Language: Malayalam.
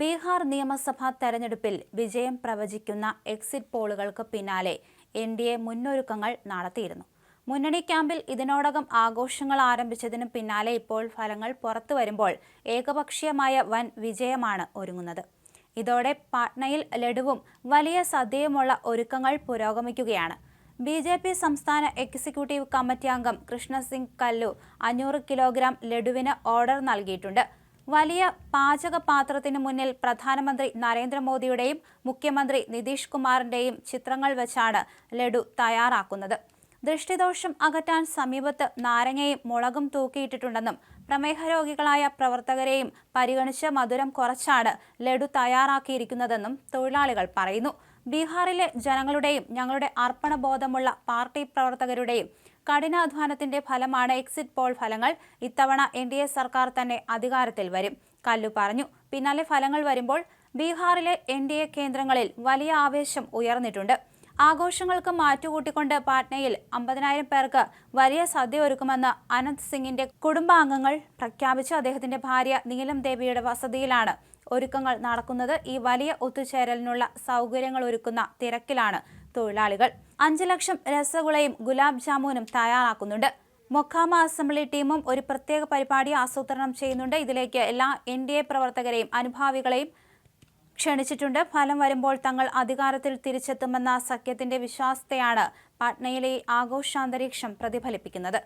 ബീഹാർ നിയമസഭാ തെരഞ്ഞെടുപ്പിൽ വിജയം പ്രവചിക്കുന്ന എക്സിറ്റ് പോളുകൾക്ക് പിന്നാലെ എൻ ഡി എ മുന്നൊരുക്കങ്ങൾ നടത്തിയിരുന്നു മുന്നണി ക്യാമ്പിൽ ഇതിനോടകം ആഘോഷങ്ങൾ ആരംഭിച്ചതിന് പിന്നാലെ ഇപ്പോൾ ഫലങ്ങൾ പുറത്തു വരുമ്പോൾ ഏകപക്ഷീയമായ വൻ വിജയമാണ് ഒരുങ്ങുന്നത്. ഇതോടെ പാട്നയിൽ ലഡുവും വലിയ സദ്യയുമുള്ള ഒരുക്കങ്ങൾ പുരോഗമിക്കുകയാണ്. ബി ജെ പി സംസ്ഥാന എക്സിക്യൂട്ടീവ് കമ്മിറ്റി അംഗം കൃഷ്ണസിംഗ് കല്ലു അഞ്ഞൂറ് കിലോഗ്രാം ലഡുവിന് ഓർഡർ നൽകിയിട്ടുണ്ട്. വലിയ പാചക പാത്രത്തിനു മുന്നിൽ പ്രധാനമന്ത്രി നരേന്ദ്രമോദിയുടെയും മുഖ്യമന്ത്രി നിതീഷ് കുമാറിന്റെയും ചിത്രങ്ങൾ വെച്ചാണ് ലഡു തയ്യാറാക്കുന്നത്. ദൃഷ്ടിദോഷം അകറ്റാൻ സമീപത്ത് നാരങ്ങയും മുളകും തൂക്കിയിട്ടിട്ടുണ്ടെന്നും പ്രമേഹ രോഗികളായ പ്രവർത്തകരെയും പരിഗണിച്ച് മധുരം കുറച്ചാണ് ലഡു തയ്യാറാക്കിയിരിക്കുന്നതെന്നും തൊഴിലാളികൾ പറയുന്നു. ബീഹാറിലെ ജനങ്ങളുടെയും ഞങ്ങളുടെ അർപ്പണബോധമുള്ള പാർട്ടി പ്രവർത്തകരുടെയും കഠിനാധ്വാനത്തിന്റെ ഫലമാണ് എക്സിറ്റ് പോൾ ഫലങ്ങൾ. ഇത്തവണ എൻ ഡി എ സർക്കാർ തന്നെ അധികാരത്തിൽ വരും. കല്ലു പറഞ്ഞു പിന്നാലെ ഫലങ്ങൾ വരുമ്പോൾ ബീഹാറിലെ എൻ ഡി എ കേന്ദ്രങ്ങളിൽ വലിയ ആവേശം ഉയർന്നിട്ടുണ്ട്. ആഘോഷങ്ങൾക്ക് മാറ്റുകൂട്ടിക്കൊണ്ട് പാട്നയിൽ അമ്പതിനായിരം പേർക്ക് വലിയ സദ്യ ഒരുക്കുമെന്ന് അനന്ത് സിംഗിന്റെ കുടുംബാംഗങ്ങൾ പ്രഖ്യാപിച്ച്. അദ്ദേഹത്തിന്റെ ഭാര്യ നീലം ദേവിയുടെ വസതിയിലാണ് ഒരുക്കങ്ങൾ നടക്കുന്നത്. ഈ വലിയ ഒത്തുചേരലിനുള്ള സൗകര്യങ്ങൾ ഒരുക്കുന്ന തിരക്കിലാണ് തൊഴിലാളികൾ. അഞ്ചു ലക്ഷം രസഗുളയും ഗുലാബ് ജാമുനും തയ്യാറാക്കുന്നുണ്ട്. മൊക്കാമ അസംബ്ലി ടീമും ഒരു പ്രത്യേക പരിപാടി ആസൂത്രണം ചെയ്യുന്നുണ്ട്. ഇതിലേക്ക് എല്ലാ എൻ ഡി എ പ്രവർത്തകരെയും അനുഭാവികളെയും ക്ഷണിച്ചിട്ടുണ്ട്. ഫലം വരുമ്പോൾ തങ്ങൾ അധികാരത്തിൽ തിരിച്ചെത്തുമെന്ന സഖ്യത്തിന്റെ വിശ്വാസത്തെയാണ് പാട്നയിലെ ആഘോഷാന്തരീക്ഷം പ്രതിഫലിപ്പിക്കുന്നത്.